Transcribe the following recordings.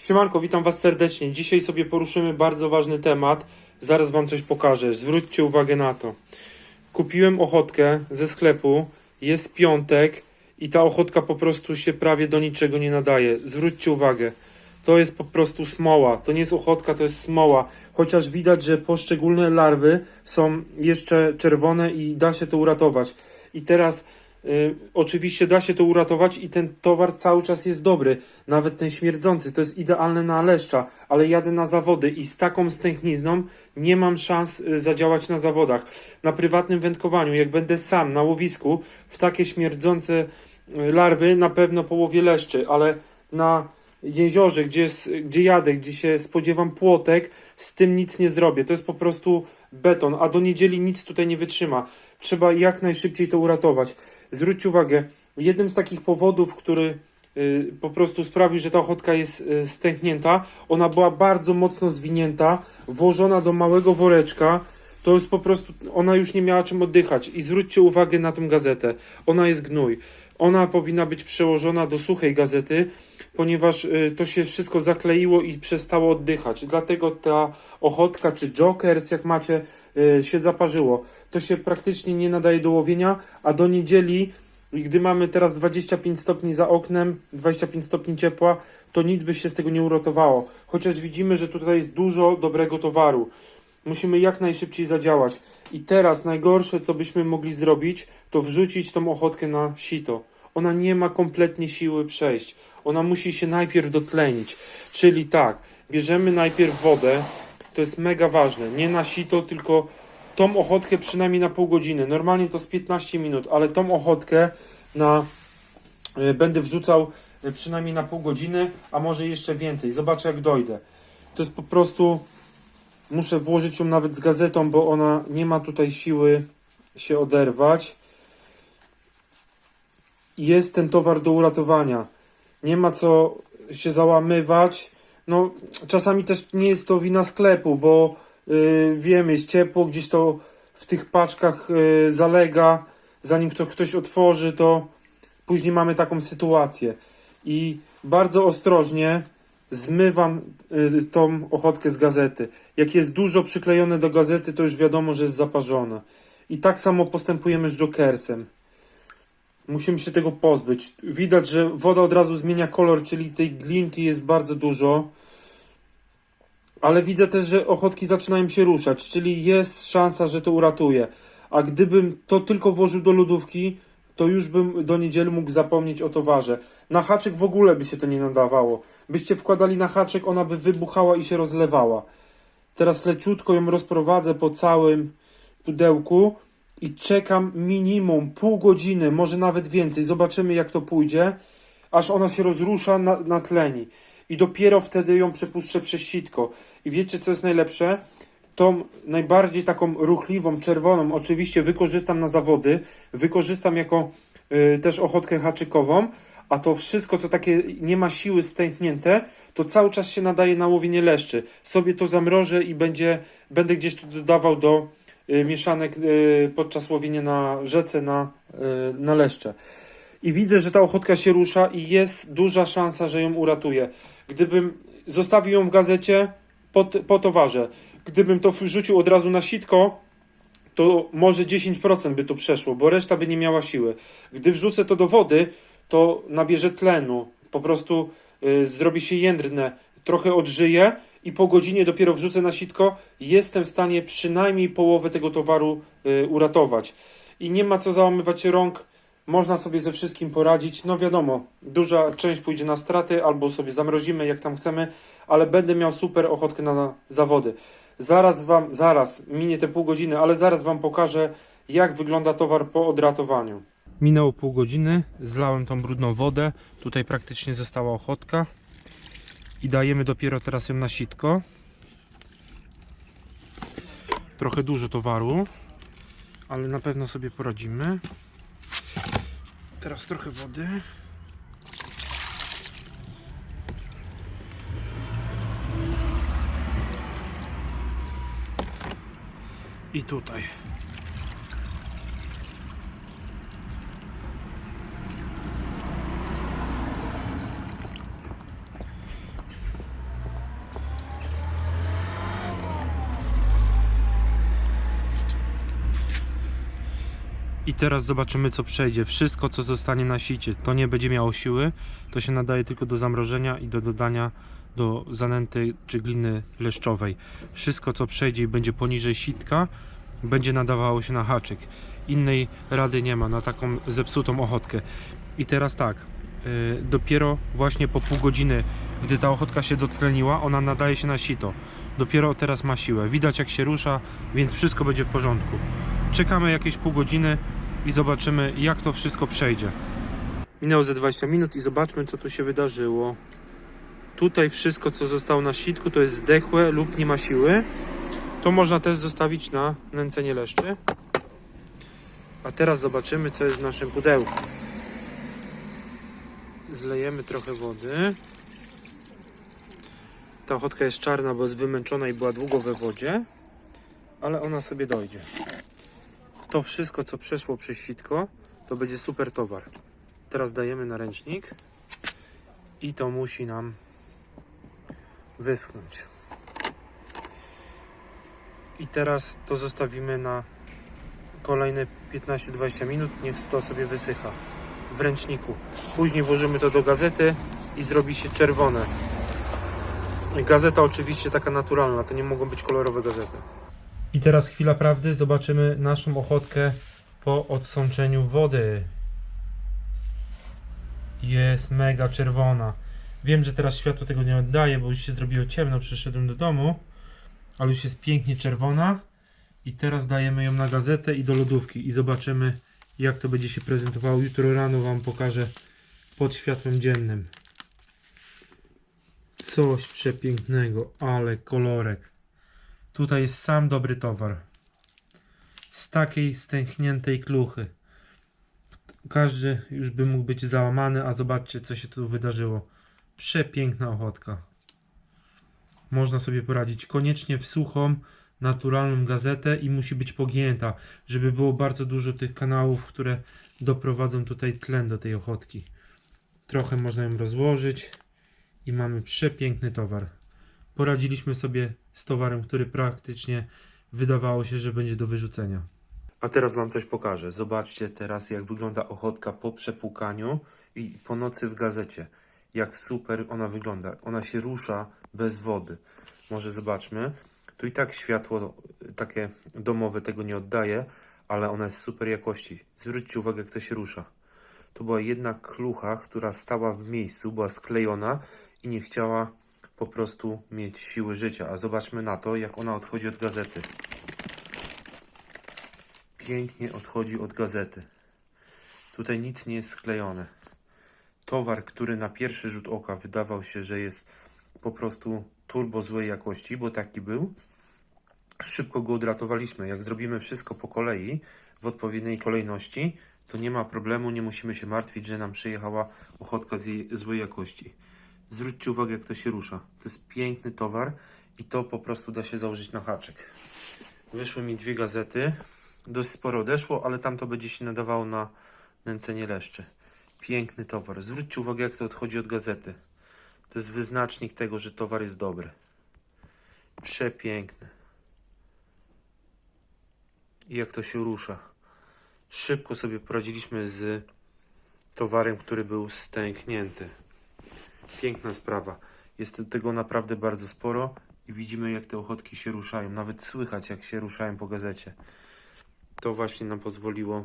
Siemanko, witam Was serdecznie. Dzisiaj sobie poruszymy bardzo ważny temat. Zaraz Wam coś pokażę. Zwróćcie uwagę na to. Kupiłem ochotkę ze sklepu. Jest piątek i ta ochotka po prostu się prawie do niczego nie nadaje. Zwróćcie uwagę. To jest po prostu smoła. To nie jest ochotka, to jest smoła. Chociaż widać, że poszczególne larwy są jeszcze czerwone i da się to uratować. I teraz oczywiście da się to uratować i ten towar cały czas jest dobry. Nawet ten śmierdzący to jest idealne na leszcza, ale jadę na zawody i z taką stęchnizną nie mam szans y, zadziałać na zawodach. Na prywatnym wędkowaniu, jak będę sam na łowisku, w takie śmierdzące y, larwy na pewno połowie leszczy, ale na jeziorze, gdzie, jest, gdzie jadę, gdzie się spodziewam płotek, z tym nic nie zrobię. To jest po prostu beton, a do niedzieli nic tutaj nie wytrzyma. Trzeba jak najszybciej to uratować. Zwróćcie uwagę, jednym z takich powodów, który y, po prostu sprawił, że ta ochotka jest y, stęknięta, ona była bardzo mocno zwinięta, włożona do małego woreczka, to jest po prostu, ona już nie miała czym oddychać. I zwróćcie uwagę na tą gazetę. Ona jest gnój. Ona powinna być przełożona do suchej gazety, ponieważ y, to się wszystko zakleiło i przestało oddychać. Dlatego ta ochotka czy jokers, jak macie, y, się zaparzyło. To się praktycznie nie nadaje do łowienia, a do niedzieli, gdy mamy teraz 25 stopni za oknem, 25 stopni ciepła, to nic by się z tego nie uratowało. Chociaż widzimy, że tutaj jest dużo dobrego towaru. Musimy jak najszybciej zadziałać. I teraz najgorsze, co byśmy mogli zrobić, to wrzucić tą ochotkę na sito. Ona nie ma kompletnie siły przejść. Ona musi się najpierw dotlenić. Czyli tak, bierzemy najpierw wodę. To jest mega ważne. Nie na sito, tylko tą ochotkę przynajmniej na pół godziny. Normalnie to z 15 minut, ale tą ochotkę na y, będę wrzucał y, przynajmniej na pół godziny, a może jeszcze więcej. Zobaczę jak dojdę. To jest po prostu Muszę włożyć ją nawet z gazetą, bo ona nie ma tutaj siły się oderwać. Jest ten towar do uratowania. Nie ma co się załamywać. No, czasami też nie jest to wina sklepu, bo yy, wiemy, jest ciepło, gdzieś to w tych paczkach yy, zalega. Zanim to ktoś otworzy, to później mamy taką sytuację. I bardzo ostrożnie zmywam y, tą ochotkę z gazety. Jak jest dużo przyklejone do gazety, to już wiadomo, że jest zaparzona. I tak samo postępujemy z Jokersem. Musimy się tego pozbyć. Widać, że woda od razu zmienia kolor, czyli tej glinki jest bardzo dużo. Ale widzę też, że ochotki zaczynają się ruszać, czyli jest szansa, że to uratuje. A gdybym to tylko włożył do lodówki, to już bym do niedzieli mógł zapomnieć o towarze. Na haczyk w ogóle by się to nie nadawało. Byście wkładali na haczyk, ona by wybuchała i się rozlewała. Teraz leciutko ją rozprowadzę po całym pudełku i czekam minimum pół godziny, może nawet więcej. Zobaczymy jak to pójdzie, aż ona się rozrusza na, na tleni. I dopiero wtedy ją przepuszczę przez sitko. I wiecie co jest najlepsze? tą najbardziej taką ruchliwą, czerwoną, oczywiście wykorzystam na zawody, wykorzystam jako y, też ochotkę haczykową, a to wszystko, co takie nie ma siły stęknięte, to cały czas się nadaje na łowienie leszczy. Sobie to zamrożę i będzie, będę gdzieś tu dodawał do mieszanek y, podczas łowienia na rzece na, y, na leszcze. I widzę, że ta ochotka się rusza i jest duża szansa, że ją uratuje. Gdybym zostawił ją w gazecie po, po towarze, gdybym to wrzucił od razu na sitko, to może 10% by to przeszło, bo reszta by nie miała siły. Gdy wrzucę to do wody, to nabierze tlenu, po prostu y, zrobi się jędrne, trochę odżyje i po godzinie dopiero wrzucę na sitko, jestem w stanie przynajmniej połowę tego towaru y, uratować. I nie ma co załamywać rąk, można sobie ze wszystkim poradzić. No wiadomo, duża część pójdzie na straty, albo sobie zamrozimy jak tam chcemy, ale będę miał super ochotkę na zawody. Zaraz wam, zaraz, minie te pół godziny, ale zaraz wam pokażę, jak wygląda towar po odratowaniu. Minęło pół godziny, zlałem tą brudną wodę, tutaj praktycznie została ochotka i dajemy dopiero teraz ją na sitko. Trochę dużo towaru, ale na pewno sobie poradzimy. Teraz trochę wody. I tutaj. I teraz zobaczymy co przejdzie. Wszystko co zostanie na sicie, to nie będzie miało siły. To się nadaje tylko do zamrożenia i do dodania do zanęty czy gliny leszczowej. Wszystko co przejdzie i będzie poniżej sitka, będzie nadawało się na haczyk. Innej rady nie ma na taką zepsutą ochotkę. I teraz tak, yy, dopiero właśnie po pół godziny, gdy ta ochotka się dotleniła, ona nadaje się na sito. Dopiero teraz ma siłę. Widać jak się rusza, więc wszystko będzie w porządku. Czekamy jakieś pół godziny i zobaczymy jak to wszystko przejdzie. Minęło ze 20 minut i zobaczmy co tu się wydarzyło. Tutaj wszystko co zostało na sitku to jest zdechłe lub nie ma siły. To można też zostawić na nęcenie leszczy. A teraz zobaczymy co jest w naszym pudełku. Zlejemy trochę wody. Ta ochotka jest czarna, bo jest wymęczona i była długo we wodzie, ale ona sobie dojdzie. To wszystko, co przeszło przez sitko, to będzie super towar. Teraz dajemy na ręcznik i to musi nam wyschnąć. I teraz to zostawimy na kolejne 15-20 minut. Niech to sobie wysycha w ręczniku. Później włożymy to do gazety i zrobi się czerwone. Gazeta oczywiście taka naturalna, to nie mogą być kolorowe gazety. I teraz chwila prawdy, zobaczymy naszą ochotkę po odsączeniu wody. Jest mega czerwona. Wiem, że teraz światło tego nie oddaje, bo już się zrobiło ciemno, przyszedłem do domu, ale już jest pięknie czerwona. I teraz dajemy ją na gazetę i do lodówki i zobaczymy jak to będzie się prezentowało. Jutro rano Wam pokażę pod światłem dziennym. Coś przepięknego, ale kolorek. Tutaj jest sam dobry towar. Z takiej stęchniętej kluchy. Każdy już by mógł być załamany, a zobaczcie co się tu wydarzyło. Przepiękna ochotka. Można sobie poradzić koniecznie w suchą, naturalną gazetę i musi być pogięta, żeby było bardzo dużo tych kanałów, które doprowadzą tutaj tlen do tej ochotki. Trochę można ją rozłożyć i mamy przepiękny towar. Poradziliśmy sobie z towarem, który praktycznie wydawało się, że będzie do wyrzucenia. A teraz Wam coś pokażę. Zobaczcie teraz, jak wygląda ochotka po przepłukaniu i po nocy w gazecie. Jak super ona wygląda. Ona się rusza bez wody. Może zobaczmy. Tu i tak światło takie domowe tego nie oddaje, ale ona jest super jakości. Zwróćcie uwagę, jak to się rusza. To była jedna klucha, która stała w miejscu, była sklejona i nie chciała po prostu mieć siły życia. A zobaczmy na to, jak ona odchodzi od gazety. Pięknie odchodzi od gazety. Tutaj nic nie jest sklejone. Towar, który na pierwszy rzut oka wydawał się, że jest po prostu turbo złej jakości, bo taki był, szybko go odratowaliśmy. Jak zrobimy wszystko po kolei, w odpowiedniej kolejności, to nie ma problemu, nie musimy się martwić, że nam przyjechała ochotka z złej jakości. Zwróćcie uwagę, jak to się rusza. To jest piękny towar i to po prostu da się założyć na haczyk. Wyszły mi dwie gazety. Dość sporo odeszło, ale tam to będzie się nadawało na nęcenie leszczy. Piękny towar. Zwróćcie uwagę, jak to odchodzi od gazety. To jest wyznacznik tego, że towar jest dobry. Przepiękny. I jak to się rusza. Szybko sobie poradziliśmy z towarem, który był stęknięty. Piękna sprawa. Jest tego naprawdę bardzo sporo i widzimy, jak te ochotki się ruszają. Nawet słychać, jak się ruszają po gazecie. To właśnie nam pozwoliło.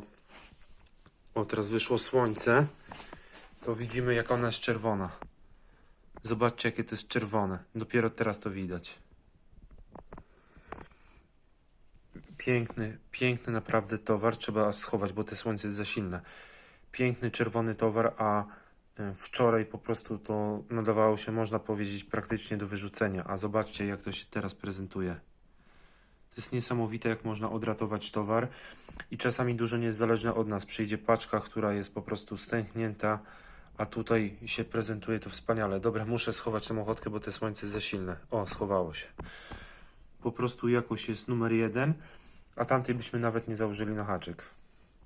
O, teraz wyszło słońce. To widzimy, jak ona jest czerwona. Zobaczcie, jakie to jest czerwone. Dopiero teraz to widać. Piękny, piękny naprawdę towar. Trzeba schować, bo te słońce jest za silne. Piękny czerwony towar, a wczoraj po prostu to nadawało się, można powiedzieć, praktycznie do wyrzucenia. A zobaczcie, jak to się teraz prezentuje. To jest niesamowite, jak można odratować towar i czasami dużo nie jest zależne od nas. Przyjdzie paczka, która jest po prostu stęchnięta, a tutaj się prezentuje to wspaniale. Dobra, muszę schować tę ochotkę, bo te słońce za silne. O, schowało się. Po prostu jakość jest numer jeden, a tamtej byśmy nawet nie założyli na haczyk.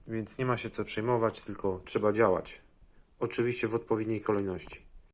Więc nie ma się co przejmować, tylko trzeba działać. Oczywiście w odpowiedniej kolejności.